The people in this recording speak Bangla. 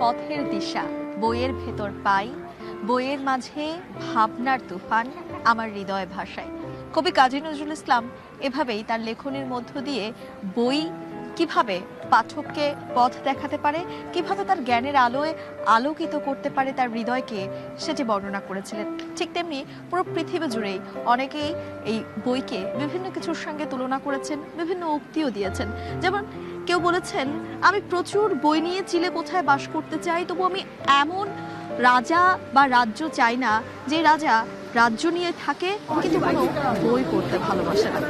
পথের দিশা, বইয়ের ভেতর পাই, বইয়ের মাঝে ভাবনার তুফান আমার হৃদয় ভাষায় কবি কাজী নজরুল ইসলাম এভাবেই তার লেখনের মধ্য দিয়ে বই কীভাবে পাঠককে পথ দেখাতে পারে, কীভাবে তার জ্ঞানের আলোয় আলোকিত করতে পারে তার হৃদয়কে সেটি বর্ণনা করেছিলেন। ঠিক তেমনি পুরো পৃথিবী জুড়েই অনেকেই এই বইকে বিভিন্ন কিছুর সঙ্গে তুলনা করেছেন, বিভিন্ন উক্তিও দিয়েছেন। যেমন কেউ বলেছেন, আমি প্রচুর বই নিয়ে চিলে কোথায় বাস করতে চাই, তবু আমি এমন রাজা বা রাজ্য চাই না যে রাজা রাজ্য নিয়ে থাকে, কিন্তু কোনো বই পড়তে ভালোবাসে না।